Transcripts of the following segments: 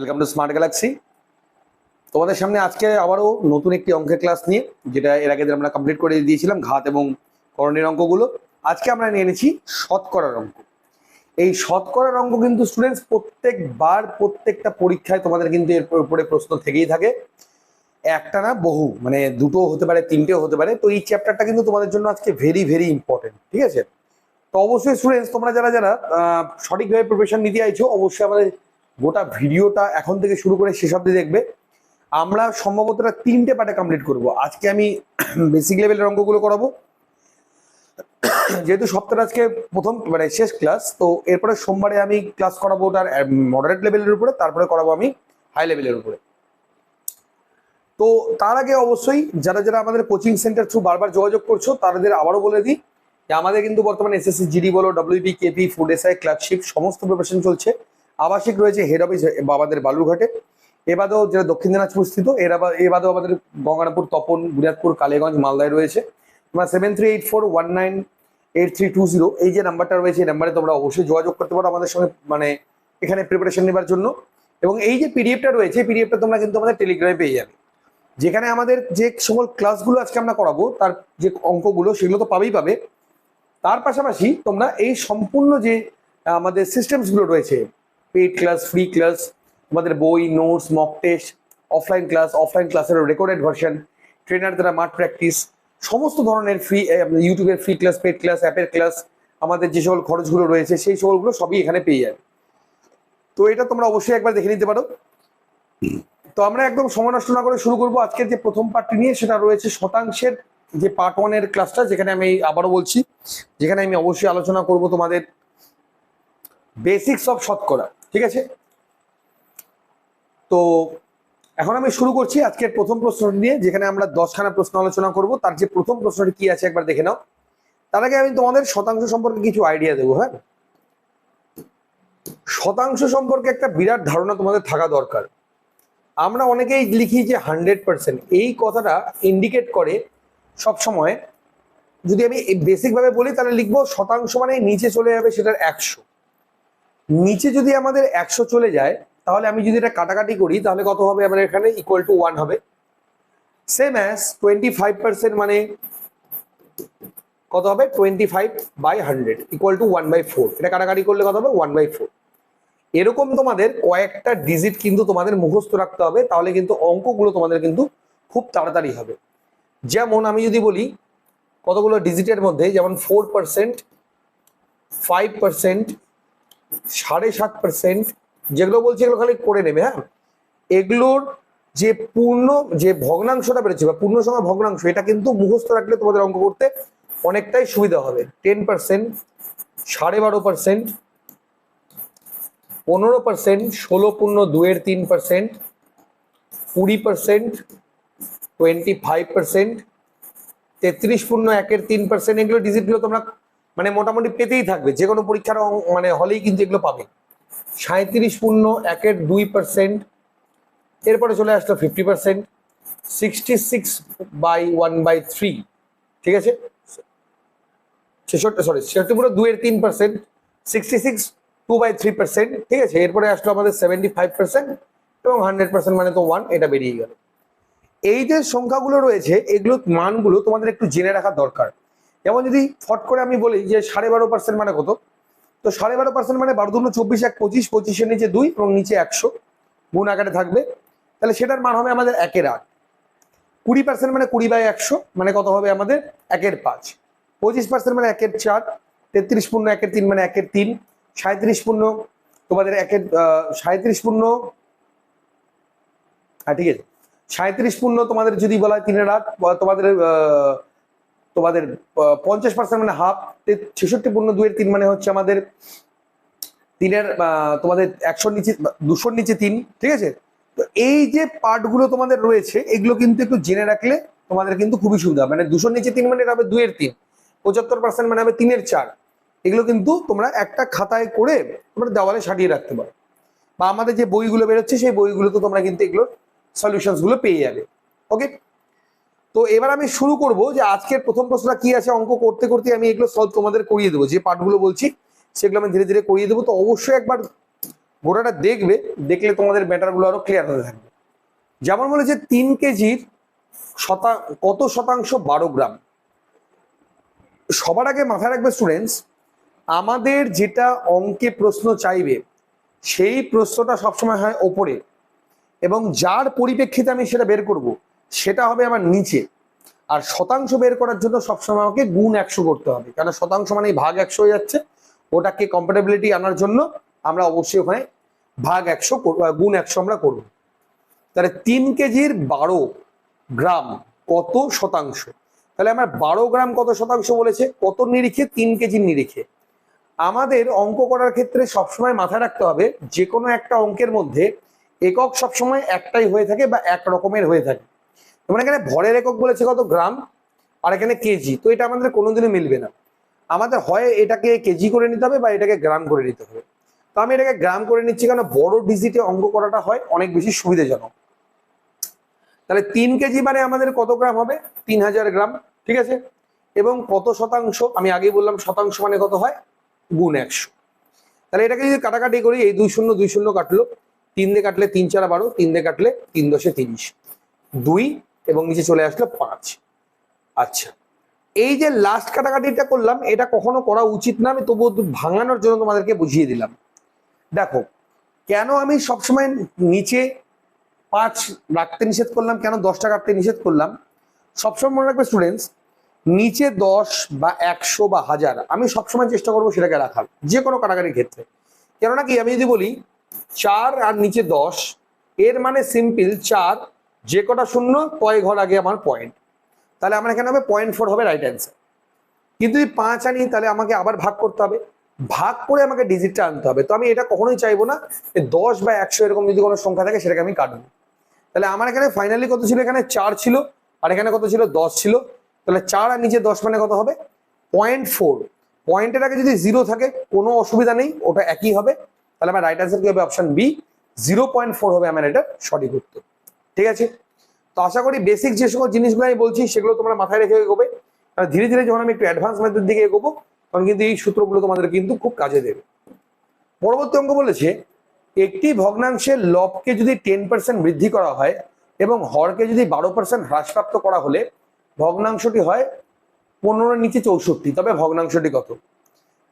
Welcome to smart Galaxy তোমাদের সামনে আজকে আবারও নতুন একটি অঙ্কের ক্লাস নিয়ে, যেটা এর আগে আমরা কমপ্লিট করে দিয়েছিলাম ঘাত এবং করণের অঙ্কগুলো, আজকে আমরা নিয়ে এনেছি শতকরার অঙ্ক। এই শতকরার অঙ্ক কিন্তু স্টুডেন্টস প্রত্যেকবার প্রত্যেকটা পরীক্ষায় তোমাদের কিন্তু এর উপরে প্রশ্ন থেকেই থাকে। একটা না বহু মানে দুটো হতে পারে, তিনটেও হতে পারে। তো এই চ্যাপ্টারটা কিন্তু তোমাদের জন্য আজকে ভেরি ভেরি ইম্পর্টেন্ট ঠিক আছে? তো অবশ্যই স্টুডেন্টস তোমরা যারা যারা সঠিকভাবে প্রিপারেশন নিতে চাইছো, অবশ্যই আমাদের গোটা ভিডিওটা এখন থেকে শুরু করে শেষ অব্দি দেখবে। আমরা সম্ভবত তিনটে পার্টে কমপ্লিট করব। আজকে আমি বেসিক লেভেলের অঙ্কগুলো করাবো। যেহেতু সপ্তাহে আজকে প্রথম মানে শেষ ক্লাস তো এরপরে সোমবারে আমি ক্লাস করাবো ওটার মডারেট লেভেলের উপরে, তারপরে করাবো আমি হাই লেভেলের উপরে। তো তার আগে অবশ্যই যারা যারা আমাদের কোচিং সেন্টার থ্রু বারবার যোগাযোগ করছ, তাদের আবারও বলে দিই যে আমাদের কিন্তু বর্তমানে এসএসসি জিডি বলো WP KP food SI clerkship সমস্ত প্রিপারেশন চলছে। আবাসিক রয়েছে হেড অফিস আমাদের বালুরঘাটে। এবাদেও যেটা দক্ষিণ দিনাজপুর স্থিত, এর এবাদেও আমাদের গঙ্গারামপুর, তপন বুনিয়াদপুর কালীগঞ্জ, মালদায় রয়েছে। তোমরা seven three eight four one nine eight three two zero এই যে নাম্বারটা রয়েছে, এই নাম্বারে তোমরা অবশ্যই যোগাযোগ করতে পারো আমাদের সঙ্গে মানে এখানে প্রিপারেশন নেবার জন্য। এবং এই যে পিডিএফটা রয়েছে পিডিএফটা তোমরা কিন্তু আমাদের টেলিগ্রামে পেয়ে যাবে। যেখানে আমাদের যে সকল ক্লাসগুলো আজকে আমরা করাবো, তার যে অঙ্কগুলো, সেগুলো তো পাবেই পাবে। তার পাশাপাশি তোমরা এই সম্পূর্ণ যে, আমাদের সিস্টেমসগুলো রয়েছে পেড ক্লাস ফ্রি ক্লাস আমাদের বই notes mock test offline class offline ক্লাসের রেকর্ডেড ভার্সন ট্রেনার দ্বারা মাঠ প্র্যাকটিস সমস্ত ধরনের ফ্রি ইউটিউবের ফ্রি ক্লাস পেড ক্লাস অ্যাপের ক্লাস আমাদের যে সকল খরচগুলো রয়েছে, সেই সকলগুলো সবই এখানে পেয়ে যাবে। তো এটা তোমরা অবশ্যই একবার দেখে নিতে পারো। তো আমরা একদম সময় নষ্ট না করে শুরু করব। আজকের যে প্রথম পার্টটি নিয়ে সেটা রয়েছে শতাংশের যে পার্ট ওয়ানের ক্লাসটা যেখানে আমি আবারও বলছি, যেখানে আমি অবশ্যই আলোচনা করব তোমাদের বেসিক্স অফ শতকরা। ঠিক আছে? তো এখন আমি শুরু করছি আজকের প্রথম প্রশ্নটি নিয়ে, যেখানে আমরা দশখানা প্রশ্ন আলোচনা করব। তার যে প্রথম প্রশ্নটি কি আছে একবার দেখে নাও। তার আগে আমি তোমাদের শতাংশ সম্পর্কে কিছু আইডিয়া দেবো হ্যাঁ? শতাংশ সম্পর্কে একটা বিরাট ধারণা তোমাদের থাকা দরকার। আমরা অনেকেই লিখি যে হান্ড্রেড পার্সেন্ট এই কথাটা ইন্ডিকেট করে সব সময় যদি আমি বেসিক ভাবে বলি, তাহলে লিখব শতাংশ মানে নিচে চলে যাবে সেটার একশো। নিচে যদি আমাদের একশো চলে যায়, তাহলে আমি যদি এটা কাটাকাটি করি, তাহলে কত হবে? আমার এখানে ইকুয়াল টু ওয়ান হবে। Same as twenty five percent মানে কত হবে? Twenty five by hundred equal to one by four এটা কাটাকাটি করলে কত হবে? ওয়ান বাই ফোর এরকম তোমাদের কয়েকটা ডিজিট কিন্তু তোমাদের মুখস্থ রাখতে হবে, তাহলে কিন্তু অঙ্কগুলো তোমাদের কিন্তু খুব তাড়াতাড়ি হবে। যেমন আমি যদি বলি, কতগুলো ডিজিটের মধ্যে? যেমন ফোর পার্সেন্ট ফাইভ পার্সেন্ট সাড়ে সাত পার্সেন্ট যেগুলো বলছি এগুলো খালি করে নেবে হ্যাঁ? এগুলোর যে পূর্ণ, যে ভগ্নাংশটা বেড়েছে বা পূর্ণ সময় ভগ্নাংশ, এটা কিন্তু মুখস্থ রাখলে তোমাদের অঙ্ক করতে অনেকটাই সুবিধা হবে। টেন পার্সেন্ট সাড়ে বারো পার্সেন্ট পনেরো পার্সেন্ট ষোলো পূর্ণ দুয়ের তিন পার্সেন্ট কুড়ি পার্সেন্ট টোয়েন্টি ফাইভ পার্সেন্ট তেত্রিশ পূর্ণ একের তিন পার্সেন্ট এগুলো ডিজিটগুলো তোমরা মানে মোটামুটি পেতেই থাকবে। যে কোনো পরীক্ষার মানে হলেই কিন্তু এগুলো পাবে। সাঁত্রিশ পূর্ণ একের দুই পার্সেন্ট এরপরে চলে আসলো fifty percent sixty six by one by three ঠিক আছে? ছেষট্টি সরি ছেষট্টি পূর্ণ দুইয়ের তিন percent sixty six two by three percent ঠিক আছে? এরপরে আসলো আমাদের সেভেন্টি ফাইভ পার্সেন্ট এবং হান্ড্রেড পার্সেন্ট মানে তো ওয়ান এটা বেরিয়ে গেল। এই যে সংখ্যাগুলো রয়েছে এগুলো মানগুলো তোমাদের একটু জেনে রাখা দরকার। যেমন যদি ফট করে আমি বলি যে সাড়ে বারো পার্সেন্ট মানে কত? তো সাড়ে বারো পার্সেন্ট মানে বারো দুগুলো চব্বিশ এক পঁচিশ পঁচিশের নিচে দুই এবং নিচে একশো গুণ আকারে থাকবে। তাহলে সেটার মান হবে আমাদের একের আট। কুড়ি পার্সেন্ট মানে কুড়ি বাই একশো মানে কত হবে আমাদের একের পাঁচ। পঁচিশ পার্সেন্ট মানে একের চার তেত্রিশ পূর্ণ একের তিন মানে একের তিন সাঁত্রিশ পূর্ণ তোমাদের একের সাঁত্রিশ পূর্ণ হ্যাঁ ঠিক আছে। সাঁত্রিশ পূর্ণ তোমাদের যদি বলা হয় তিনের বা তোমাদের আহ, তোমাদের পঞ্চাশ পার্সেন্ট মানে হাফ ছেষট্টি পূর্ণ দুইয়ের তিন মানে হচ্ছে আমাদের তিনের তোমাদের একশোর নিচে দুশোর নিচে তিন, ঠিক আছে? তো এই যে পার্টগুলো তোমাদের রয়েছে, এগুলো কিন্তু একটু জেনে রাখলে তোমাদের কিন্তু খুবই সুবিধা মানে দুশোর নিচে তিন মানে হবে দুইয়ের তিন, পঁচাত্তর পার্সেন্ট মানে হবে তিনের চার। এগুলো কিন্তু তোমরা একটা খাতায় করে তোমরা দেওয়ালে সাটিয়ে রাখতে পারো। বা আমাদের যে বইগুলো বেরোচ্ছে, সেই বইগুলোতে তোমরা কিন্তু এগুলোর সলিউশনসগুলো পেয়ে যাবে। ওকে তো এবার আমি শুরু করব যে আজকের প্রথম প্রশ্নটা কি আছে, অঙ্ক করতে করতে আমি এগুলো সলভ তোমাদের করিয়ে দেবো। যে পার্টগুলো বলছি, সেগুলো আমি ধীরে ধীরে করিয়ে দেবো। তো অবশ্যই একবার গোটাটা দেখবে, দেখলে তোমাদের ব্যাটারগুলো আরও ক্লিয়ার হয়ে থাকবে। যেমন বলেছে, তিন কেজির শতা, কত শতাংশ বারো গ্রাম? সবার আগে মাথায় রাখবে স্টুডেন্টস আমাদের যেটা অঙ্কে প্রশ্ন চাইবে, সেই প্রশ্নটা সবসময় হয় ওপরে। এবং যার পরিপ্রেক্ষিতে আমি সেটা বের করব সেটা হবে আমার নিচে। আর শতাংশ বের করার জন্য সবসময় আমাকে গুণ একশো করতে হবে। কেন শতাংশ মানে ভাগ একশো হয়ে যাচ্ছে। ওটাকে কম্পারেবিলিটি আনার জন্য আমরা অবশ্যই ওখানে ভাগ একশো গুণ একশো আমরা করব। তাহলে তিন কেজির বারো গ্রাম কত শতাংশ? তাহলে আমার বারো গ্রাম কত শতাংশ বলেছে? কত নিরিখে? তিন কেজির নিরিখে। আমাদের অঙ্ক করার ক্ষেত্রে সবসময় মাথায় রাখতে হবে যে কোনো একটা অঙ্কের মধ্যে একক সবসময় একটাই হয়ে থাকে বা এক রকমের হয়ে থাকে। যেমন এখানে ভরের একক বলেছে কত গ্রাম? আর এখানে কেজি তো এটা আমাদের কোনোদিনই মিলবে না। আমাদের হয় এটাকে কেজি করে নিতে হবে বা এটাকে গ্রাম করে নিতে হবে। তো আমি এটাকে গ্রাম করে নিচ্ছি কারণ বড় ডিজিটে অঙ্ক করাটা হয় অনেক বেশি সুবিধাজনক। তাহলে তিন কেজি মানে আমাদের কত গ্রাম হবে? তিন হাজার গ্রাম, ঠিক আছে? এবং কত শতাংশ? আমি আগেই বললাম শতাংশ মানে কত হয়? গুণ একশো। তাহলে এটাকে যদি কাটাকাটি করি, এই দুই শূন্য দুই শূন্য কাটলো। তিন দিয়ে কাটলে তিন চার বারো তিন দিয়ে কাটলে তিন দশে তিরিশ। দুই এবং নিচে চলে আসলো পাঁচ। আচ্ছা এই যে লাস্ট কাটাকাটিটা করলাম, এটা কখনো করা উচিত না, আমি তবুও ভাঙানোর জন্য তোমাদেরকে বুঝিয়ে দিলাম। দেখো, কেন আমি সবসময় নিচে পাঁচ রাখতে নিষেধ করলাম, কেন দশটা কাটতে নিষেধ করলাম? সবসময় মনে রাখবে স্টুডেন্টস নিচে দশ বা একশো বা হাজার, আমি সবসময় চেষ্টা করব সেটাকে রাখার, যে কোনো কাটাকাটির ক্ষেত্রে। কেননা কি, আমি যদি বলি চার আর নিচে দশ, এর মানে সিম্পল চার যে কটা শূন্য, কয় ঘর আগে আমার পয়েন্ট তাহলে আমার এখানে হবে পয়েন্ট ফোর হবে রাইট অ্যান্সার কিন্তু যদি পাঁচ আনি, তাহলে আমাকে আবার ভাগ করতে হবে। ভাগ করে আমাকে ডিজিটটা আনতে হবে। তো আমি এটা কখনোই চাইব না যে দশ বা একশো এরকম যদি কোনো সংখ্যা থাকে, সেটাকে আমি কাটবো। তাহলে আমার এখানে ফাইনালি কত ছিল? এখানে চার ছিল। আর এখানে কত ছিল? দশ ছিল। তাহলে চার আর নিচে দশ মানে কত হবে? পয়েন্ট ফোর পয়েন্টের আগে যদি জিরো থাকে, কোনো অসুবিধা নেই, ওটা একই হবে। তাহলে আমার রাইট অ্যান্সার কি হবে? Option B zero point four হবে আমার এটা সঠিক উত্তর। ঠিক আছে? তো আশা করি বেসিক যে সকল জিনিসগুলো আমি বলছি, সেগুলো তোমরা মাথায় রেখে এগোবে। আর ধীরে ধীরে যখন আমি একটু অ্যাডভান্স মেথড দিকে এগোবো, তখন কিন্তু এই সূত্রগুলো তোমাদের কিন্তু খুব কাজে দেবে। পরবর্তী অঙ্ক বলেছে, একটি ভগ্নাংশের লবকে যদি টেন পার্সেন্ট বৃদ্ধি করা হয় এবং হরকে যদি বারো পার্সেন্ট হ্রাসপ্রাপ্ত করা হলে, ভগ্নাংশটি হয় পনেরোর নিচে চৌষট্টি। তবে ভগ্নাংশটি কত?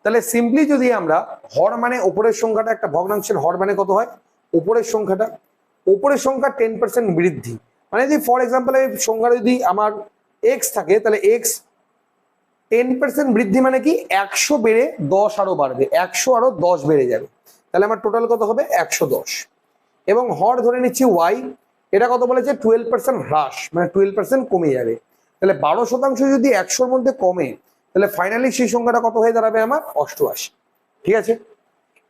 তাহলে সিম্পলি যদি আমরা হর মানে ওপরের সংখ্যাটা, একটা ভগ্নাংশের হর মানে কত হয়? উপরের সংখ্যাটা উপরের সংখ্যা টেন পার্সেন্ট বৃদ্ধি। মানে যদি ফর এক্সাম্পল এই সংখ্যা যদি আমার এক্স থাকে, তাহলে এক্স টেন পার্সেন্ট বৃদ্ধি মানে কি, একশো বেড়ে দশ আরও বাড়বে, একশো আরও দশ বেড়ে যাবে। তাহলে আমার টোটাল কত হবে? একশো দশ। এবং হর ধরে নিচ্ছি ওয়াই এটা কত বলেছে? টুয়েলভ পার্সেন্ট হ্রাস মানে টুয়েলভ পার্সেন্ট কমে যাবে। তাহলে বারো শতাংশ যদি একশোর মধ্যে কমে, তাহলে ফাইনালি সেই সংখ্যাটা কত হয়ে দাঁড়াবে আমার? অষ্টআশি। ঠিক আছে?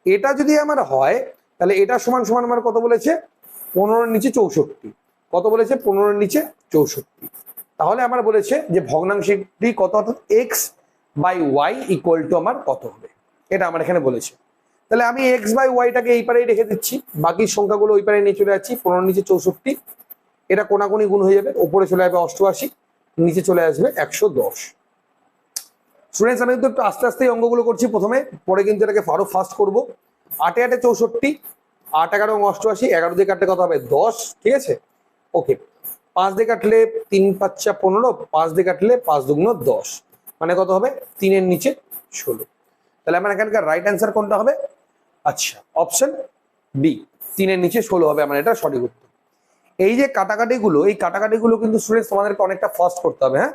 এটা যদি আমার হয়, তাহলে এটা সমান সমান আমার কত বলেছে? পনেরোর নিচে চৌষট্টি। কত বলেছে? পনেরোর নিচে চৌষট্টি। তাহলে আমার বলেছে যে ভগ্নাংশটি কত অর্থাৎ X by Y equal to আমার কত হবে? এটা আমার এখানে বলেছে। তাহলে আমি এক্স বাই ওয়াইটাকে এই পারেই রেখে দিচ্ছি। বাকি সংখ্যাগুলো ওই পারে নিয়ে চলে যাচ্ছি। পনেরো নিচে চৌষট্টি। এটা কোনাকুনি গুণ হয়ে যাবে। ওপরে চলে যাবে অষ্টআশি। নিচে চলে আসবে একশো দশ। স্টুডেন্টস আমি কিন্তু একটু আস্তে আস্তে এই অঙ্কগুলো করছি প্রথমে। পরে কিন্তু এটাকে আরও ফাস্ট করব। আটে আটে চৌষট্টি। আট, এগারো অষ্টআশি, এগারো দিয়ে কাটলে কত হবে? দশ, ঠিক আছে? ওকে পাঁচ দিয়ে কাটলে তিন পাঁচটা পনেরো, পাঁচ দিয়ে কাটলে পাঁচ দুগুণ দশ। মানে কত হবে? তিনের নিচে ষোলো। তাহলে আমার এখানকার রাইট অ্যান্সার কোনটা হবে? আচ্ছা অপশন বি তিনের নিচে ষোলো হবে, আমার এটা সঠিক উত্তর। এই যে কাটাকাটিগুলো, এই কাটাকাটিগুলো কিন্তু স্টুডেন্টস তোমাদেরকে অনেকটা ফাস্ট করতে হবে হ্যাঁ?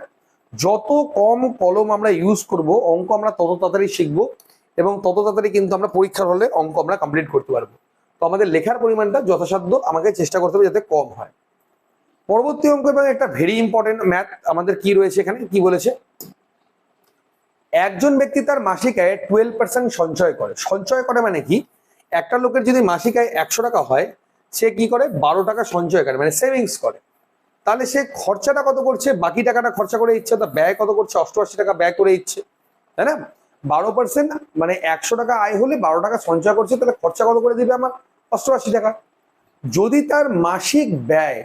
যত কম কলম আমরা ইউজ করব, অঙ্ক আমরা তত তাড়াতাড়ি শিখব, এবং তত তাড়াতাড়ি কিন্তু আমরা পরীক্ষার হলে অঙ্ক আমরা কমপ্লিট করতে পারব। তো আমাদের লেখার পরিমাণটা যথাসাধ্য আমাকে চেষ্টা করতে হবে যাতে কম হয়। পরবর্তী অঙ্ক এবং একটা ভেরি ইম্পর্টেন্ট ম্যাথ আমাদের কি রয়েছে এখানে? কি বলেছে? একজন ব্যক্তি তার মাসিক আয়ে টুয়েলভ পার্সেন্ট সঞ্চয় করে। সঞ্চয় করে মানে কি? একটা লোকের যদি মাসিক আয় একশো টাকা হয়, সে কি করে? বারো টাকা সঞ্চয় করে মানে সেভিংস করে। তাহলে সে খরচাটা কত করছে? বাকি টাকাটা খরচা করে ইচ্ছে তা ব্যয় কত করছে? অষ্টআশি টাকা ব্যয় করে ইচ্ছে তাই না? বারো পার্সেন্ট মানে একশো টাকা আয় হলে বারো টাকা সঞ্চয় করছে, তাহলে খরচা কত করে দিবে আমার? অষ্টআশি টাকা। যদি তার মাসিক ব্যয়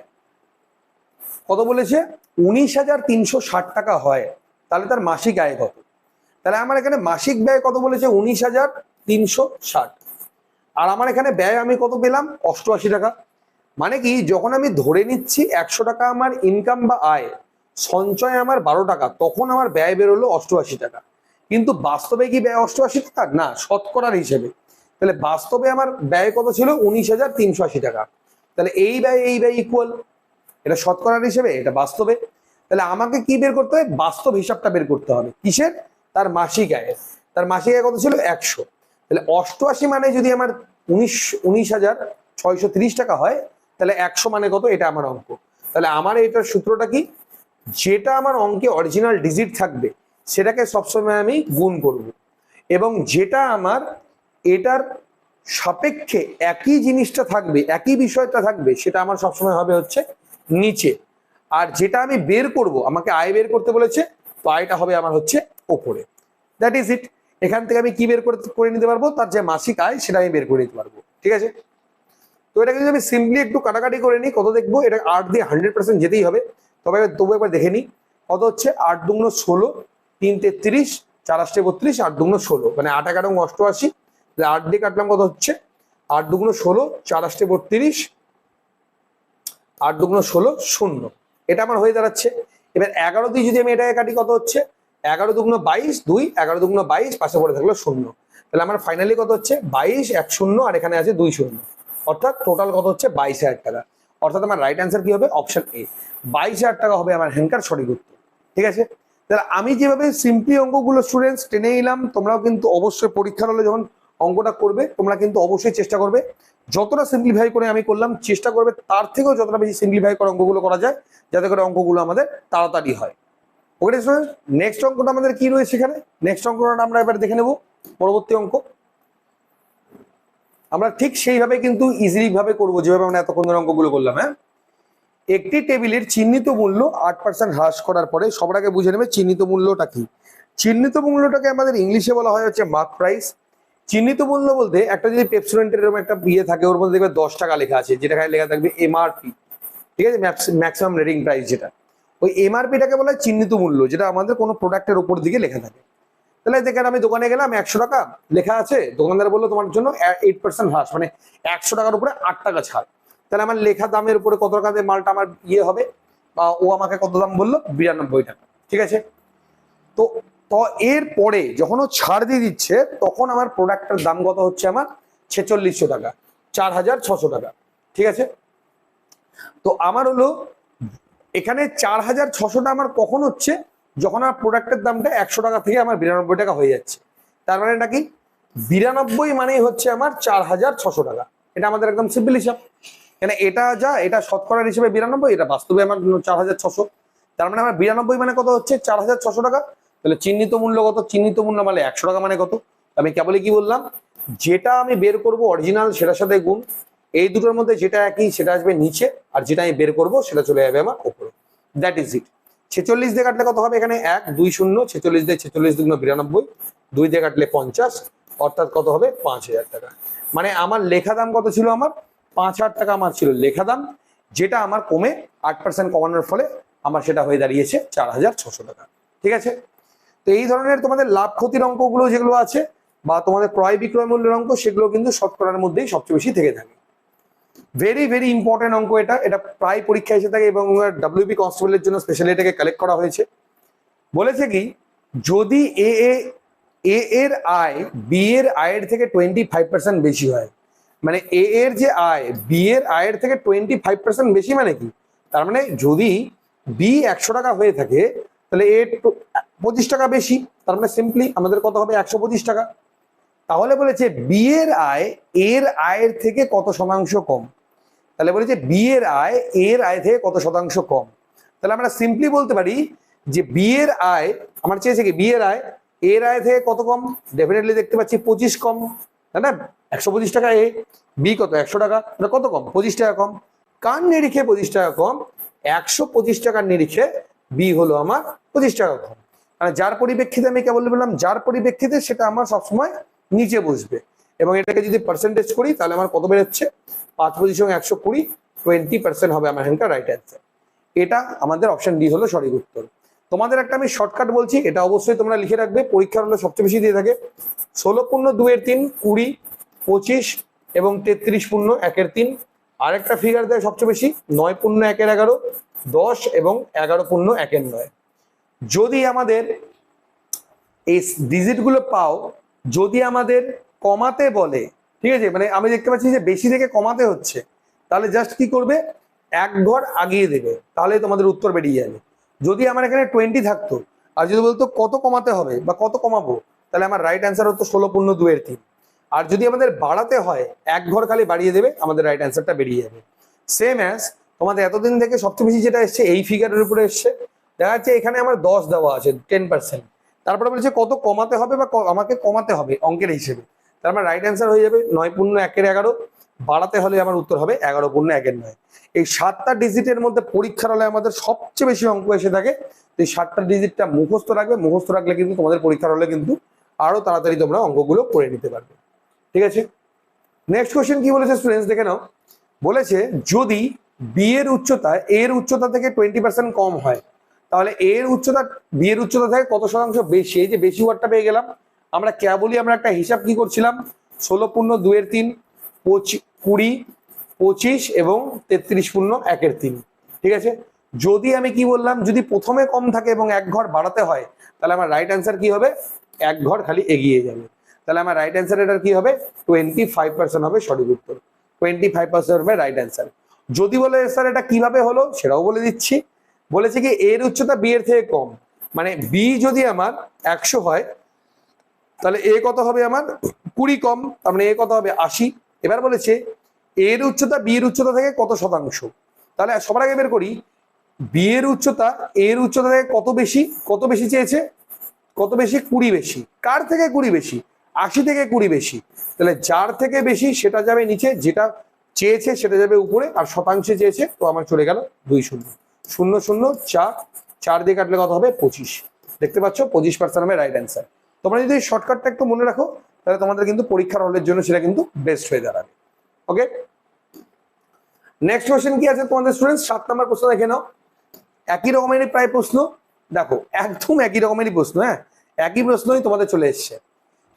কত বলেছে? উনিশ হাজার তিনশো ষাট টাকা হয়, তাহলে তার মাসিক আয় কত? তাহলে আমার এখানে মাসিক ব্যয় কত বলেছে? উনিশ হাজার তিনশো ষাট। আর আমার এখানে ব্যয় আমি কত পেলাম? অষ্টআশি টাকা। মানে কি, যখন আমি ধরে নিচ্ছি একশো টাকা আমার ইনকাম বা আয়, সঞ্চয় আমার বারো টাকা, তখন আমার ব্যয় বেরোলো অষ্টআশি টাকা। কিন্তু বাস্তবে কি ব্যয় অষ্টআশি টাকা? না, শতকরার হিসেবে। তাহলে বাস্তবে আমার ব্যয় কত ছিল? উনিশ হাজার তিনশো আশি টাকা। তাহলে এই ব্যয় এই ব্যয় ইকুয়াল এটা শতকরার হিসেবে, এটা বাস্তবে। তাহলে আমাকে কি বের করতে হবে? বাস্তব হিসাবটা বের করতে হবে। কিসের? তার মাসিক আয় তার মাসিক আয় কত ছিল? একশো। তাহলে অষ্টআশি মানে যদি আমার উনিশ উনিশ হাজার ছয়শো তিরিশ টাকা হয়, তাহলে একশো মানে কত? এটা আমার অঙ্ক। তাহলে আমার এটার সূত্রটা কি? যেটা আমার অঙ্কে অরিজিনাল ডিজিট থাকবে সেটাকে সবসময় আমি গুণ করব। এবং যেটা আমার, এটার সাপেক্ষে একই জিনিসটা থাকবে, একই বিষয়টা থাকবে, সেটা আমার সবসময় হবে হচ্ছে নিচে। আর যেটা আমি বের করব, আমাকে আয় বের করতে বলেছে, তো আয়টা হবে আমার হচ্ছে ওপরে। দ্যাট ইজ ইট এখান থেকে আমি কি বের করে নিতে পারব? তার যে মাসিক আয়, সেটা আমি বের করে নিতে পারব। ঠিক আছে? তো এটাকে যদি আমি সিম্পলি একটু কাটাকাটি করে নিই, কত দেখব? এটা আট দিয়ে হান্ড্রেড পার্সেন্ট যেতেই হবে। তবে তবু একবার দেখে নিই। কত হচ্ছে? আট দুগুণ ষোলো তিন তেত্রিশ চার আষ্টে বত্রিশ, আট দুগুণ ষোলো। মানে আট এগারো অষ্টআশি। আট দিয়ে কাটলাম কত হচ্ছে? আট দুগুণ ষোলো, চার আষ্টে বত্রিশ, আট দুগুণ ষোলো, শূন্য। এটা আমার হয়ে দাঁড়াচ্ছে। এবার এগারো দিয়ে যদি আমি এটাকে কাটি কত হচ্ছে? এগারো দুগুণ বাইশ, দুই, এগারো দুগুণ বাইশ, পাশে পড়ে থাকল শূন্য। তাহলে আমার ফাইনালি কত হচ্ছে? বাইশ, এক শূন্য, আর এখানে আছে দুই শূন্য। অর্থাৎ টোটাল কত হচ্ছে? বাইশ হাজার টাকা। অর্থাৎ আমার রাইট অ্যান্সার কি হবে? অপশন এ বাইশ হাজার টাকা হবে আমার হ্যাঙ্কার সঠিক উত্তর। ঠিক আছে? তাহলে আমি যেভাবে সিম্পলি অঙ্কগুলো স্টুডেন্টস টেনে নিলাম, তোমরাও কিন্তু অবশ্যই পরীক্ষার হলে যখন অঙ্কটা করবে, তোমরা কিন্তু অবশ্যই চেষ্টা করবে। যতটা সিম্পলিফাই করে আমি করলাম, চেষ্টা করবে তার থেকেও যতটা বেশি সিম্পলিফাই করে অঙ্কগুলো করা যায়, যাতে করে অঙ্কগুলো আমাদের তাড়াতাড়ি হয়। ওকে স্টুডেন্ট নেক্সট অঙ্কটা আমাদের কি রয়েছে এখানে? নেক্সট অঙ্কটা আমরা এবার দেখে নেব, পরবর্তী অঙ্ক। আমরা ঠিক সেইভাবে কিন্তু ইজিলি ভাবে করব, যেভাবে আমরা এতক্ষণ ধরে অঙ্কগুলো করলাম হ্যাঁ? একটি টেবিলের চিহ্নিত মূল্য আট পার্সেন্ট হ্রাস করার পরে সবার আগে বুঝে নেবে চিহ্নিত মূল্যটা কি। চিহ্নিত মূল্যটাকে আমাদের ইংলিশে বলা হয় হচ্ছে মার্ক প্রাইস। চিহ্নিত মূল্য বলতে একটা যদি পেপসুরেন্টের এরকম একটা ইয়ে থাকে, ওর মধ্যে দেখবে দশ টাকা লেখা আছে, যেটা লেখা থাকবে এমআরপি ঠিক আছে? ম্যাক্সিমাম রেটিং প্রাইস যেটা। ওই এমআরপিটাকে বলা হয় চিহ্নিত মূল্য, যেটা আমাদের কোনো প্রোডাক্টের উপর দিকে লেখা থাকে। তাহলে দেখেন আমি দোকানে গেলাম, একশো টাকা লেখা আছে, দোকানদার বলল তোমার জন্য এইট পার্সেন্ট হ্রাস মানে একশো টাকার উপরে আট টাকা ছাড়। তাহলে আমার লেখা দামের উপরে কত টাকা দিয়ে মালটা আমার ইয়ে হবে? বা ও আমাকে কত দাম বলল? বিরানব্বই টাকা। ঠিক আছে? তো তো এর পরে যখন ও ছাড় দিয়ে দিচ্ছে, তখন আমার প্রোডাক্টের দাম কত হচ্ছে আমার? ছেচল্লিশশো টাকা। চার হাজার ছশো টাকা। ঠিক আছে? তো আমার হলো, এখানে চার হাজার ছশোটা আমার কখন হচ্ছে? যখন আমার প্রোডাক্টের দামটা একশো টাকা থেকে আমার বিরানব্বই টাকা হয়ে যাচ্ছে। তার মানে এটা কি? বিরানব্বই মানেই হচ্ছে আমার চার হাজার ছশো টাকা। এটা আমাদের একদম সিম্পল হিসাব। কেন এটা যা, এটা শতকরার হিসেবে বিরানব্বই, এটা বাস্তবে আমার চার হাজার ছশো। তার মানে আমার বিরানব্বই মানে কত হচ্ছে? চার হাজার ছশো টাকা। তাহলে চিহ্নিত মূল্য কত? চিহ্নিত মূল্য মানে একশো টাকা মানে কত? আমি কেবলই কি বললাম? যেটা আমি বের করব অরিজিনাল সেটার সাথে গুণ। এই দুটোর মধ্যে যেটা একই, সেটা আসবে নিচে। আর যেটা আমি বের করব, সেটা চলে যাবে আমার ওপরে। দ্যাট ইজ ইট ছেচল্লিশ দিয়ে কাটলে কত হবে এখানে? এক, দুই, শূন্য। ছেচল্লিশ দিয়ে ছেচল্লিশ দুগুণ বিরানব্বই। দুই দিয়ে কাটলে পঞ্চাশ। অর্থাৎ কত হবে? পাঁচ হাজার টাকা। মানে আমার লেখা দাম কত ছিল আমার? পাঁচ হাজার টাকা আমার ছিল লেখা দাম, যেটা আমার কমে আট পার্সেন্ট কমানোর ফলে আমার সেটা হয়ে দাঁড়িয়েছে চার হাজার ছশো টাকা। ঠিক আছে? তো এই ধরনের তোমাদের লাভ ক্ষতির অঙ্কগুলো যেগুলো আছে বা তোমাদের ক্রয় বিক্রয় মূল্যের অঙ্ক, সেগুলো কিন্তু শতকরার মধ্যেই সবচেয়ে বেশি থেকে থাকে। ভেরি ভেরি ইম্পর্টেন্ট অঙ্ক এটা। এটা প্রায় পরীক্ষা এসে থাকে এবং ডাব্লিউবি কনস্টেবলের জন্য স্পেশালি এটাকে কালেক্ট করা হয়েছে। বলেছে কি, যদি এ এ এর আয় বি এর আয়ের থেকে টোয়েন্টি ফাইভ পার্সেন্ট বেশি হয় মানে এ এর যে আয় বি এর আয়ের থেকে টোয়েন্টি ফাইভ পার্সেন্ট বেশি মানে কি? তার মানে যদি বি একশো টাকা হয়ে থাকে, তাহলে এ পঁচিশ টাকা বেশি। তার মানে সিম্পলি আমাদের কত হবে? একশো পঁচিশ টাকা। তাহলে বলেছে বি এর আয় এর আয়ের থেকে কত শতাংশ কম? তাহলে বলেছে বি এর আয় এর আয় থেকে কত শতাংশ কম? তাহলে আমরা সিম্পলি বলতে পারি যে বি এর আয়, আমার চেয়েছে কি? বি এর আয় এর আয় থেকে কত কম? ডেফিনেটলি দেখতে পাচ্ছি পঁচিশ কম। তাই না? একশো পঁচিশ টাকা এ, বি কত? একশো টাকা। কত কম? পঁচিশ টাকা কম। কার নিরিখে পঁচিশ টাকা কম? একশো পঁচিশ টাকার নিরিখে বি হলো আমার পঁচিশ টাকা কম। মানে যার পরিপ্রেক্ষিতে আমি কেবল বললাম, যার পরিপ্রেক্ষিতে সেটা আমার সবসময় নিচে বসবে। এবং এটাকে যদি পার্সেন্টেজ করি, তাহলে আমার কত বেরোচ্ছে? পাঁচ পঁচিশ এবং একশো কুড়ি টোয়েন্টি পার্সেন্ট হবে আমার এখানকার রাইট অ্যান্সার এটা আমাদের অপশন ডি হলো সঠিক উত্তর। তোমাদের একটা আমি শর্টকাট বলছি, এটা অবশ্যই তোমরা লিখে রাখবে, পরীক্ষার হলে সবচেয়ে বেশি দিয়ে থাকে। ষোলো পূর্ণ দুয়ের তিন, কুড়ি, পঁচিশ এবং তেত্রিশ পূর্ণ একের তিন। আরেকটা ফিগার দেয় সবচেয়ে বেশি, নয় পূর্ণ একের এগারো, দশ এবং এগারো পূর্ণ একের নয়। যদি আমাদের এই ডিজিটগুলো পাও, যদি আমাদের কমাতে বলে, ঠিক আছে? মানে আমি দেখতে পাচ্ছি যে বেশি থেকে কমাতে হচ্ছে, তাহলে জাস্ট কি করবে? এক ঘর আগিয়ে দেবে, তাহলে তোমাদের উত্তর বেরিয়ে যাবে। যদি আমার এখানে টোয়েন্টি থাকতো, আর যদি বলতো কত কমাতে হবে বা কত কমাবো, তাহলে আমার রাইট অ্যান্সার হতো ষোলো পূর্ণ দুয়ের তিন। আর যদি আমাদের বাড়াতে হয়, এক ঘর খালি বাড়িয়ে দেবে, আমাদের রাইট অ্যান্সারটা বেরিয়ে যাবে। সেম অ্যাজ তোমাদের এতদিন থেকে সবচেয়ে বেশি যেটা এসছে, এই ফিগারের উপরে এসছে। দেখা যাচ্ছে এখানে আমার দশ দেওয়া আছে টেন পার্সেন্ট তারপরে বলছে কত কমাতে হবে বা আমাকে কমাতে হবে অঙ্কের হিসেবে। তার আমার রাইট অ্যান্সার হয়ে যাবে নয় পূর্ণ একের এগারো। বাড়াতে হলে আমার উত্তর হবে এগারো পূর্ণ একের নয়। এই সাতটা ডিজিটের মধ্যে পরীক্ষার হলে আমাদের সবচেয়ে বেশি অঙ্ক এসে থাকে। তো এই সাতটা ডিজিটটা মুখস্থ রাখবে, মুখস্থ রাখলে কিন্তু তোমাদের পরীক্ষার হলে কিন্তু আরও তাড়াতাড়ি তোমরা অঙ্কগুলো করে নিতে পারবে। ঠিক আছে? নেক্সট কোয়েশ্চেন কি বলেছে স্টুডেন্টস দেখে নাও। বলেছে, যদি বি এর উচ্চতা এর উচ্চতা থেকে টোয়েন্টি পার্সেন্ট কম হয়, তাহলে এর উচ্চতা বি এর উচ্চতা থেকে কত শতাংশ বেশি? এই যে বেশি ওয়ার্ডটা পেয়ে গেলাম। আমরা কেবলই আমরা একটা হিসাব কি করছিলাম? ষোলো পূর্ণ দুয়ের তিন, পঁচি- কুড়ি, পঁচিশ এবং তেত্রিশ পূর্ণ একের তিন, ঠিক আছে? যদি আমি কি বললাম, যদি প্রথমে কম থাকে এবং এক ঘর বাড়াতে হয়, তাহলে আমার রাইট অ্যান্সার কি হবে? এক ঘর খালি এগিয়ে যাবে। তাহলে আমার রাইট অ্যান্সার এটার কি হবে? টোয়েন্টি ফাইভ পার্সেন্ট হবে সঠিক উত্তর। টোয়েন্টি ফাইভ পার্সেন্ট হবে রাইট অ্যান্সার যদি বলে স্যার এটা কীভাবে হলো? সেটাও বলে দিচ্ছি। বলেছে কি, এর উচ্চতা বি এর থেকে কম। মানে বি যদি আমার একশো হয়, তাহলে এ কত হবে আমার? কুড়ি কম, তার মানে এ কত হবে? আশি। এবার বলেছে, এর উচ্চতা বি এর উচ্চতা থেকে কত শতাংশ? তাহলে সবার আগে বের করি বি এর উচ্চতা এর উচ্চতা থেকে কত বেশি? কত বেশি চেয়েছে? কত বেশি? কুড়ি বেশি। কার থেকে কুড়ি বেশি? আশি থেকে কুড়ি বেশি। তাহলে যার থেকে বেশি সেটা যাবে নিচে, যেটা চেয়েছে সেটা যাবে উপরে, আর শতাংশে চেয়েছে, তো আমার চলে গেল দুই শূন্য। শূন্য শূন্য চার চার দিয়ে কাটলে কত হবে? পঁচিশ। দেখতে পাচ্ছ, পঁচিশ পার্সেন্ট হবে রাইট অ্যান্সার তোমরা যদি শর্টকাটটা একটু মনে রাখো তাহলে তোমাদের কিন্তু পরীক্ষার হলের জন্য সেটা কিন্তু বেস্ট হয়ে দাঁড়াবে। ওকে নেক্সট কোয়েশ্চেন কি আছে তোমাদের স্টুডেন্টস সাত নম্বর প্রশ্ন দেখে নাও। একই রকমেরই প্রায় প্রশ্ন। দেখো, একদম একই রকমেরই প্রশ্ন হ্যাঁ? একই প্রশ্নই তোমাদের চলে এসছে।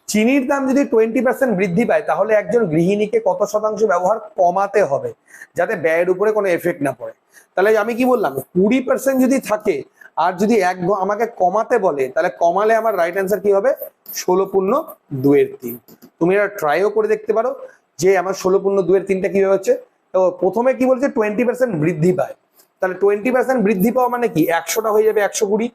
চিনির দাম যদি টোয়েন্টি পার্সেন্ট বৃদ্ধি পায়, তাহলে একজন গৃহিণীকে কত শতাংশ ব্যবহার কমাতে হবে, যাতে ব্যয়ের উপরে কোনো এফেক্ট না পড়ে? তাহলে আমি কি বললাম? কুড়ি পার্সেন্ট যদি থাকে আর যদি এক আমাকে কমাতে বলে, তাহলে কমালে আমার রাইট অ্যান্সার কি হবে? ষোলো পূর্ণ দুয়ের তিন। তুমি এটা ট্রাইও করে দেখতে পারো যে আমার ষোলো পূর্ণ দুয়ের তিনটা কীভাবে হচ্ছে। তো প্রথমে কি বলছে? টোয়েন্টি পার্সেন্ট বৃদ্ধি পায়। তাহলে টোয়েন্টি পার্সেন্ট বৃদ্ধি পাওয়া মানে কি? একশোটা হয়ে যাবে একশো কুড়ি।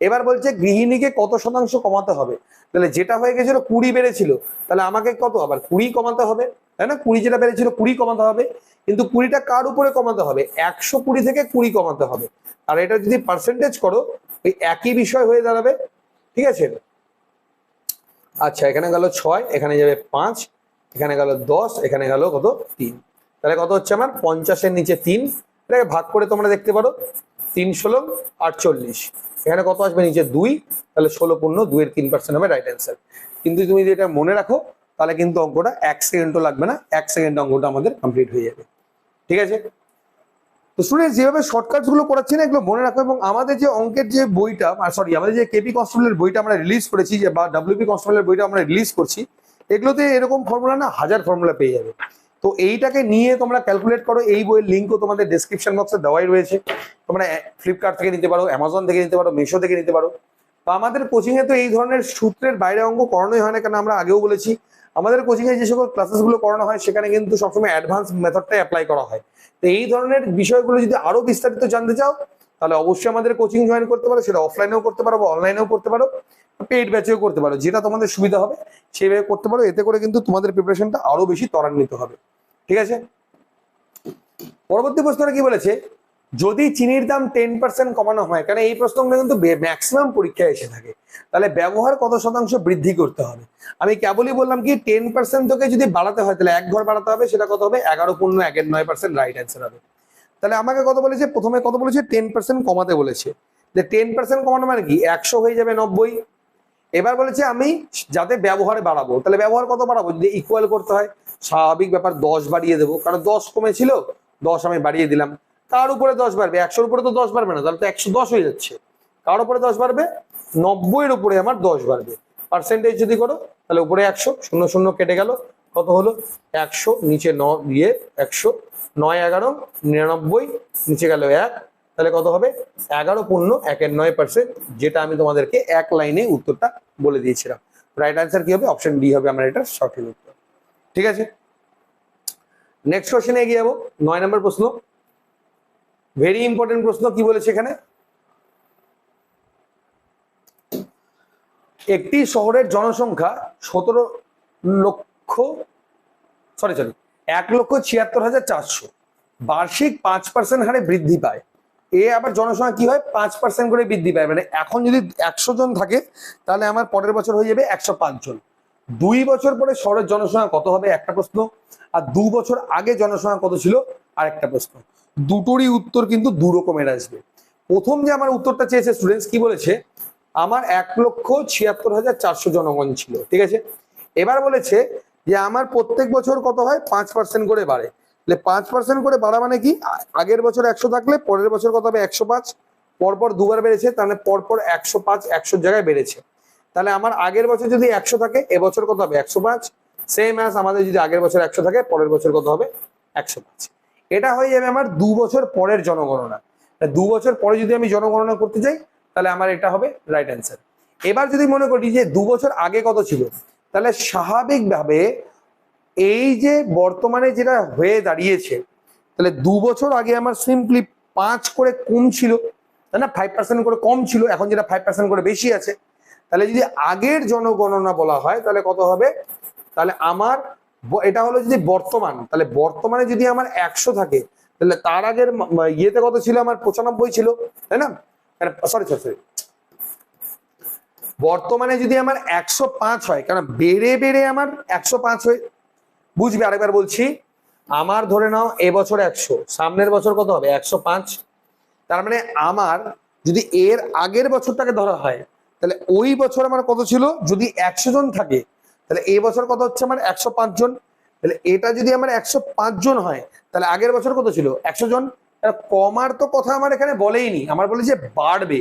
এবার বলছে গৃহিণীকে কত শতাংশ কমাতে হবে? তাহলে যেটা হয়ে গেছিল, কুড়ি বেড়েছিল। তাহলে আমাকে কত? আবার কুড়ি কমাতে হবে। তাই না? কুড়ি যেটা বেড়েছিল কুড়ি কমাতে হবে। কিন্তু কুড়িটা কার উপরে কমাতে হবে? একশো কুড়ি থেকে কুড়ি কমাতে হবে। আর এটা যদি পার্সেন্টেজ করো, ওই একই বিষয় হয়ে দাঁড়াবে। ঠিক আছে? আচ্ছা এখানে গেল ছয়, এখানে যাবে পাঁচ, এখানে গেল দশ, এখানে গেল কত? তিন। তাহলে কত হচ্ছে আমার? পঞ্চাশের নিচে তিন। এটাকে ভাগ করে তোমরা দেখতে পারো। তিন ষোলো, আটচল্লিশ। এখানে কত আসবে? নিচে দুই। তাহলে ষোলো পূর্ণ দুইয়ের তিন পার্সেন্ট হবে রাইট অ্যান্সার কিন্তু তুমি যদি এটা মনে রাখো তাহলে কিন্তু অঙ্কটা এক সেকেন্ডও লাগবে না, এক সেকেন্ড অঙ্কটা আমাদের কমপ্লিট হয়ে যাবে। ঠিক আছে? তো স্টুডেন্ট যেভাবে শর্টকাটসগুলো করাচ্ছি না, এগুলো মনে রাখো এবং আমাদের যে অঙ্কের যে বইটা সরি আমাদের যে কেপি কনস্টেবলের বইটা আমরা রিলিজ করেছি যে, বা ডাব্লিউপি কনস্টেবলের বইটা আমরা রিলিজ করছি, এগুলোতে এরকম ফর্মুলা না হাজার ফর্মুলা পেয়ে যাবে। তো এইটাকে নিয়ে তোমরা ক্যালকুলেট করো, এই বইয়ের লিঙ্কও তোমাদের ডেসক্রিপশন বক্সে দেওয়াই রয়েছে। তোমরা ফ্লিপকার্ট থেকে নিতে পারো অ্যামাজন থেকে নিতে পারো মিশো থেকে নিতে পারো। তো আমাদের কোচিংয়ে তো এই ধরনের সূত্রের বাইরে অঙ্ক করানোই হয় না, কেন আমরা আগেও বলেছি আমাদের কোচিং এ যে সকল ক্লাসেসগুলো করানো হয়, সেখানে কিন্তু সবসময় অ্যাডভান্স মেথডটাই অ্যাপ্লাই করা হয়। তো এই ধরনের বিষয়গুলো যদি আরও বিস্তারিত জানতে চাও, তাহলে অবশ্যই আমাদের কোচিং জয়েন করতে পারো, সেটা অফলাইনেও করতে পারো বা অনলাইনেও করতে পারো পেইড ব্যাচেও করতে পারো, যেটা তোমাদের সুবিধা হবে সেইভাবে করতে পারো, এতে করে কিন্তু তোমাদের প্রিপারেশনটা আরও বেশি ত্বরান্বিত হবে। ঠিক আছে? পরবর্তী প্রশ্নটা কি বলেছে? যদি চিনির দাম টেন পার্সেন্ট কমানো হয়, কারণ এই প্রশ্নগুলো কিন্তু ম্যাক্সিমাম পরীক্ষায় এসে থাকে। তাহলে ব্যবহার কত শতাংশ বৃদ্ধি করতে হবে? আমি কেবলই বললাম কি টেন পার্সেন্ট থেকে যদি বাড়াতে হয়, তাহলে এক ঘর বাড়াতে হবে, সেটা কত হবে? এগারো পূর্ণ একের নয় পার্সেন্ট রাইট অ্যান্সার হবে। তাহলে আমাকে কত বলেছে? প্রথমে কত বলেছে? টেন পার্সেন্ট কমাতে বলেছে। যে টেন পার্সেন্ট কমানো মানে কি? একশো হয়ে যাবে নব্বই। এবার বলেছে, আমি যাতে ব্যবহারে বাড়াবো, তাহলে ব্যবহার কত বাড়াবো? যদি ইকুয়াল করতে হয়, স্বাভাবিক ব্যাপার দশ বাড়িয়ে দেবো। কারণ দশ কমেছিল, দশ আমি বাড়িয়ে দিলাম। কার উপরে দশ বাড়বে, একশোর উপরে তো দশ বাড়বে না, তাহলে তো একশো দশ হয়ে যাচ্ছে। কার উপরে দশ বাড়বে? নব্বইয়ের উপরে আমার দশ বাড়বে। পার্সেন্টেজ যদি করো, তাহলে উপরে একশো, শূন্য শূন্য কেটে গেল, কত হলো? একশো, নিচে ন, দিয়ে একশো, নয় এগারো, নিরানব্বই, নিচে গেল এক, তাহলে কত হবে? এগারো পূর্ণ একের নয় পার্সেন্ট যেটা আমি তোমাদেরকে এক লাইনে উত্তরটা বলে দিয়েছিলাম। রাইট অ্যান্সার কি হবে? অপশন ডি হবে আমার এটা সঠিক উত্তর। ঠিক আছে? নেক্সট কোশ্চেনে এগিয়ে যাব। নয় নম্বর প্রশ্ন। ভেরি ইম্পর্টেন্ট প্রশ্ন, কি বলেছে এখানে? একটি শহরের জনসংখ্যা সতেরো লক্ষ সরি সরি এক লক্ষ ছিয়াত্তর হাজার চারশো। বার্ষিক পাঁচ পার্সেন্ট হারে বৃদ্ধি পায়। এ আবার জনসংখ্যা কি হয়? পাঁচ পার্সেন্ট করে বৃদ্ধি পায়। মানে এখন যদি একশো জন থাকে, তাহলে আমার পরের বছর হয়ে যাবে একশো পাঁচ জন। দুই বছর পরে শহরের জনসংখ্যা কত হবে? একটা প্রশ্ন। আর দু বছর আগে জনসংখ্যা কত ছিল? আরেকটা প্রশ্ন। দুটোরই উত্তর কিন্তু দু রকমের আসবে। প্রথম যে আমার উত্তরটা চেয়েছে স্টুডেন্টস কি বলেছে? আমার এক লক্ষ ছিয়াত্তর হাজার চারশো জনগণ ছিল, ঠিক আছে? এবার বলেছে যে আমার প্রত্যেক বছর কত হয়? পাঁচ পার্সেন্ট করে বাড়ে। তাহলে পাঁচ পার্সেন্ট করে বাড়া মানে কি? আগের বছর একশো থাকলে পরের বছর কত হবে? একশো পাঁচ। পরপর দুবার বেড়েছে, তাহলে পরপর একশো পাঁচ একশোর জায়গায় বেড়েছে। তাহলে আমার আগের বছর যদি একশো থাকে, এবছর কত হবে? একশো পাঁচ। সেম অ্যাজ আমাদের যদি আগের বছর একশো থাকে, পরের বছর কত হবে? একশো পাঁচ। এটা হয়ে যাবে আমার দু বছর পরের জনগণনা। দু বছর পরে যদি আমি জনগণনা করতে চাই তাহলে আমার এটা হবে রাইট অ্যান্সার এবার যদি মনে করি যে দু বছর আগে কত ছিল, তাহলে স্বাভাবিকভাবে এই যে বর্তমানে যেটা হয়ে দাঁড়িয়েছে, তাহলে দু বছর আগে আমার সিম্পলি পাঁচ করে কম ছিল। তাই না? ফাইভ পার্সেন্ট করে কম ছিল, এখন যেটা ফাইভ পার্সেন্ট করে বেশি আছে। তাহলে যদি আগের জনগণনা বলা হয়, তাহলে কত হবে? তাহলে আমার এটা হলো যদি বর্তমান, তাহলে বর্তমানে যদি আমার একশো থাকে, তাহলে তার আগের ইয়েতে কত ছিল? আমার পঁচানব্বই ছিল, তাই না? সরি সরি সরি বর্তমানে যদি আমার একশো পাঁচ হয় কারণ বেড়ে বেড়ে আমার একশো পাঁচ হয়ে, বুঝবে? আরেকবার বলছি, আমার ধরে নাও এবছর একশো, সামনের বছর কত হবে? একশো পাঁচ। তার মানে আমার যদি এর আগের বছরটাকে ধরা হয়, তাহলে ওই বছর আমার কত ছিল? যদি একশো জন থাকে তাহলে এই বছর কত হচ্ছে আমার? একশো পাঁচ জন। তাহলে এটা যদি আমার একশো পাঁচ জন হয়, তাহলে আগের বছর কত ছিল? একশো জন। কমার তো কথা আমার এখানে বলেইনি। আমার বলে যে বাড়বে।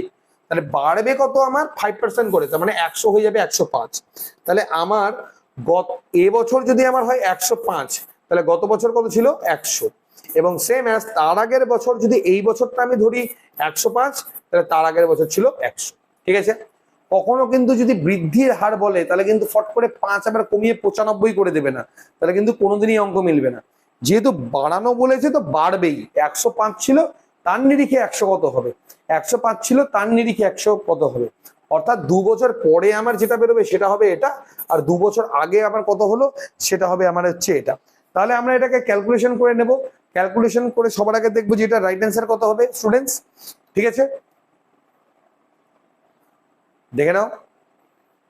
তাহলে বাড়বে কত আমার? ফাইভ পার্সেন্ট করে। তার মানে একশো হয়ে যাবে একশো পাঁচ। তাহলে আমার গত এবছর যদি আমার হয় একশো পাঁচ, তাহলে গত বছর কত ছিল? একশো। এবং সেম অ্যাজ তার আগের বছর যদি এই বছরটা আমি ধরি একশো পাঁচ, তাহলে তার আগের বছর ছিল একশো। ঠিক আছে? কখনো কিন্তু যদি বৃদ্ধির হার বলে, তাহলে কিন্তু ফট করে পাঁচ আবার কমিয়ে পঁচানব্বই করে দেবে না। তাহলে কিন্তু কোনোদিনই অঙ্ক মিলবে না। যেহেতু বাড়ানো বলেছে তো বাড়বেই। একশো পাঁচ ছিল, তার নিরিখে একশো কত হবে? একশো পাঁচ ছিল, তার নিরিখে একশো কত হবে? অর্থাৎ দু বছর পরে আমার যেটা বেরোবে সেটা হবে এটা, আর দু বছর আগে আমার কত হলো, সেটা হবে আমার হচ্ছে এটা। তাহলে আমরা এটাকে ক্যালকুলেশন করে নেব। ক্যালকুলেশন করে সবার আগে দেখব যে এটা রাইট অ্যান্সার কত হবে স্টুডেন্টস ঠিক আছে? দেখে নাও।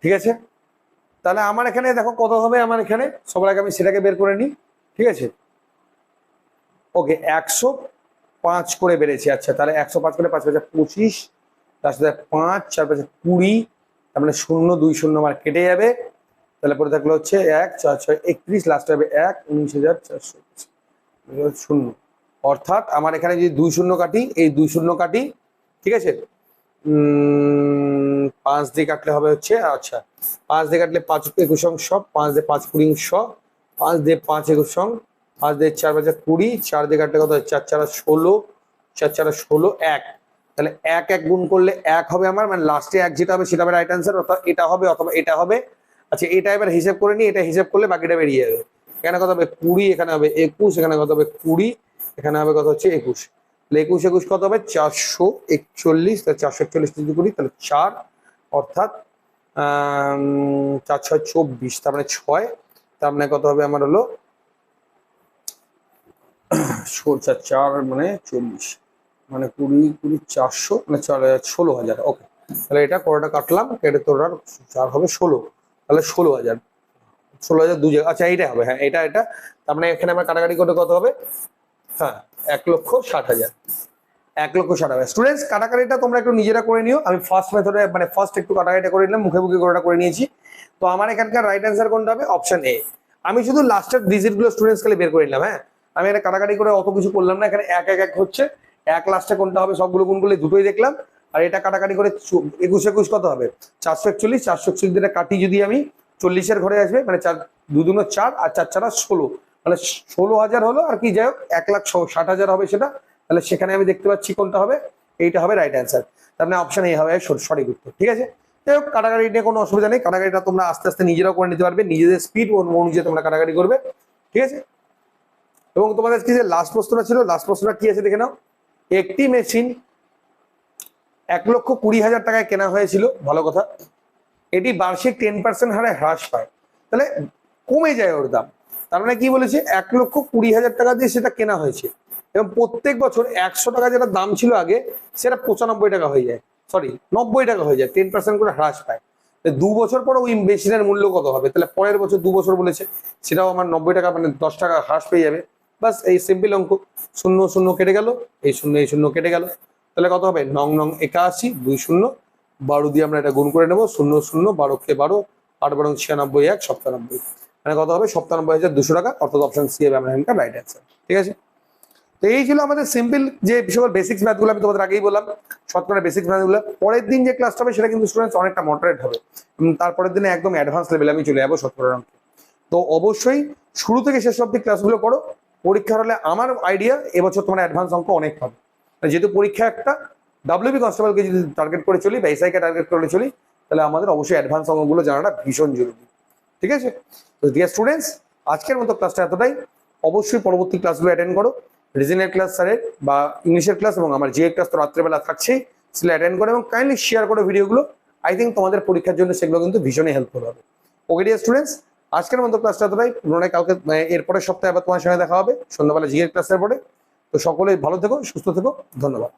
ঠিক আছে? তাহলে আমার এখানে দেখো কত হবে, আমার এখানে। সবার আগে আমি সেটাকে বের করে নিই। ঠিক আছে? ওকে, একশো পাঁচ করে বেড়েছে। আচ্ছা তাহলে একশো পাঁচ করে পাঁচ হাজার পঁচিশ, তার সাথে পাঁচ, চার পাঁচে কুড়ি, তার মানে শূন্য, দুই শূন্য আমার কেটে যাবে। তাহলে পরে থাকল হচ্ছে এক, চার, ছয়, একত্রিশ লাস্ট হবে এক, উনিশ হাজার চারশো শূন্য। অর্থাৎ আমার এখানে যদি দুই শূন্য কাটি, এই দুই শূন্য কাটি, ঠিক আছে? পাঁচ দিয়ে কাটলে হবে হচ্ছে আচ্ছা পাঁচ দিয়ে কাটলে পাঁচ একুশ অংশ, পাঁচ দিয়ে পাঁচ কুড়ি অংশ, পাঁচ দিয়ে পাঁচ একুশ অং, পাঁচ দিয়ে চার পাঁচে কুড়ি, চার দিয়ে কাটলে কত? চার, চারা, ষোলো, চার, চারা, ষোলো, এক। তাহলে এক এক গুণ করলে এক হবে আমার মানে লাস্টে এক যেটা হবে সেটা হবে রাইট অ্যান্সার অর্থাৎ এটা হবে অথবা এটা হবে। আচ্ছা এটা এবার হিসেব করে নিই এটা হিসেব করলে বাকিটা বেরিয়ে যাবে। এখানে কত হবে? কুড়ি, এখানে হবে একুশ, এখানে কত হবে? কুড়ি, এখানে হবে কত হচ্ছে? একুশ। তাহলে একুশ একুশ কত হবে? চারশো একচল্লিশ, তাহলে চারশো একচল্লিশ যদি করি, তাহলে চার, অর্থাৎ চার ছয় চব্বিশ, তার মানে ছয়, তার মানে কত হবে আমার হলো? চার চার মানে চল্লিশ মানে কুড়ি কুড়ি চারশো মানে ষোলো হাজার ওকে তাহলে এটা কতটা কাটলাম? কেটে তোর আর চার হবে ষোলো, তাহলে ষোলো হাজার ষোলো হাজার দু আচ্ছা এইটা হবে হ্যাঁ এটা এটা, তার মানে এখানে আমার কাটাকাটি করে কত হবে? হ্যাঁ এক লক্ষ ষাট হাজার। এক লক্ষ ষাট হাজার। স্টুডেন্টস কাটাকাটিটা তোমরা একটু নিজেরা করে নিও। আমি ফার্স্ট মেথডে মানে ফার্স্ট একটু কাটাকাটিটা করে নিলাম, মুখে মুখে করাটা করে নিয়েছি। তো আমার এখানকার রাইট অ্যান্সার কোনটা হবে? অপশন এ আমি শুধু লাস্টের ডিজিটগুলো স্টুডেন্টস খালি বের করে নিলাম হ্যাঁ? আমি এটা কাটাকাটি করে অত কিছু করলাম না, এখানে এক এক এক হচ্ছে। এক লাস্টে কোনটা হবে? সবগুলো গুণ দুটোই দেখলাম। আর এটা কাটাকাটি করে একুশ একুশ কত হবে? চারশো একচল্লিশ চারশো একচল্লিশ কাটি যদি আমি চল্লিশের ঘরে আসবে মানে চার, দু, দুনো চার আর চার চারা ষোলো। মানে ষোলো হাজার হলো আর কি, যাই হোক, এক লাখ ষাট হাজার হবে সেটা। তাহলে সেখানে আমি দেখতে পাচ্ছি কোনটা হবে, এইটা হবে রাইট অ্যান্সার তার মানে অপশন এই হবে সঠিক উত্তর, ঠিক আছে? যাই হোক, কাটাকাটি নিয়ে কোনো অসুবিধা নেই, কাটাকাটিটা তোমরা আস্তে আস্তে নিজেরাও করে নিতে পারবে, নিজেদের স্পিড অনুযায়ী তোমরা কাটাকাটি করবে, ঠিক আছে? এবং তোমাদের কি যে লাস্ট প্রশ্নটা ছিল লাস্ট প্রশ্নটা কি আছে দেখে নাও? একটি মেশিন এক লক্ষ কুড়ি হাজার টাকায় কেনা হয়েছিল, ভালো কথা। এটি বার্ষিক টেন পার্সেন্ট হারে হ্রাস পায়। তাহলে কমে যায় ওর দাম। তার মানে কি বলেছে? এক লক্ষ কুড়ি হাজার টাকা দিয়ে সেটা কেনা হয়েছে। এবং প্রত্যেক বছর একশো টাকা যেটা দাম ছিল আগে, সেটা পঁচানব্বই টাকা হয়ে যায়। সরি নব্বই টাকা হয়ে যায় টেন পার্সেন্ট করে হ্রাস পায়। দু বছর পর ওই মেশিনের মূল্য কত হবে? তাহলে পরের বছর দু বছর বলেছে, সেটাও আমার নব্বই টাকা মানে দশ টাকা হ্রাস পেয়ে যাবে। বাস এই সিম্পল অঙ্ক। শূন্য শূন্য কেটে গেল, এই শূন্য এই শূন্য কেটে গেল। তাহলে কত হবে? নং নং একাশি, দুই শূন্য। বারো দিয়ে আমরা এটা গুণ করে নেব। শূন্য শূন্য, বারো কে বারো, আট বারো ছিয়ানব্বই, এক, সপ্তানব্বই। মানে কত হবে? সপ্তানব্বই হাজার দুশো টাকা। অর্থাৎ অপশন সি হবে আমার এখানকার রাইট অ্যান্সার ঠিক আছে? তো এই ছিল আমাদের সিম্পল যে সকল বেসিক্স ম্যাথগুলো আমি তোমাদের আগেই বললাম শতকরা বেসিক্স ম্যাথগুলো পরের দিন যে ক্লাসটা হবে, সেটা কিন্তু স্টুডেন্টস অনেকটা মডারেট হবে। তারপরের দিনে একদম অ্যাডভান্স লেভেলে আমি চলে যাব শতকরা অঙ্কে। তো অবশ্যই শুরু থেকে শেষ অব্দি ক্লাসগুলো করো। পরীক্ষার হলে আমার আইডিয়া এবছর তোমার অ্যাডভান্স অঙ্ক অনেক হবে। যেহেতু পরীক্ষা একটা ডাব্লিউবি কনস্টেবলকে যদি টার্গেট করে চলি বা এসআইকে টার্গেট করে চলি, তাহলে আমাদের অবশ্যই অ্যাডভান্স অঙ্কগুলো জানাটা ভীষণ জরুরি। ঠিক আছে? তো ডিয়ার স্টুডেন্টস আজকের মতো ক্লাসটা এতটাই। অবশ্যই পরবর্তী ক্লাসগুলো অ্যাটেন্ড করো। রিজনের ক্লাস স্যারের বা ইংলিশের ক্লাস এবং আমার যে ক্লাস তো রাত্রেবেলা থাকছেই, সেগুলো অ্যাটেন্ড করো এবং কাইন্ডলি শেয়ার করো ভিডিওগুলো আই থিঙ্ক তোমাদের পরীক্ষার জন্য সেগুলো কিন্তু ভীষণই হেল্পফুল হবে। ওকে ডিয়ার স্টুডেন্টস আজকের মতো ক্লাসটা এতটাই। পুনরায় কালকে এরপরের সপ্তাহে আবার তোমার সঙ্গে দেখা হবে সন্ধ্যাবেলা জিএর ক্লাসের পরে। তো সকলে ভালো থেকো, সুস্থ থেকো। ধন্যবাদ।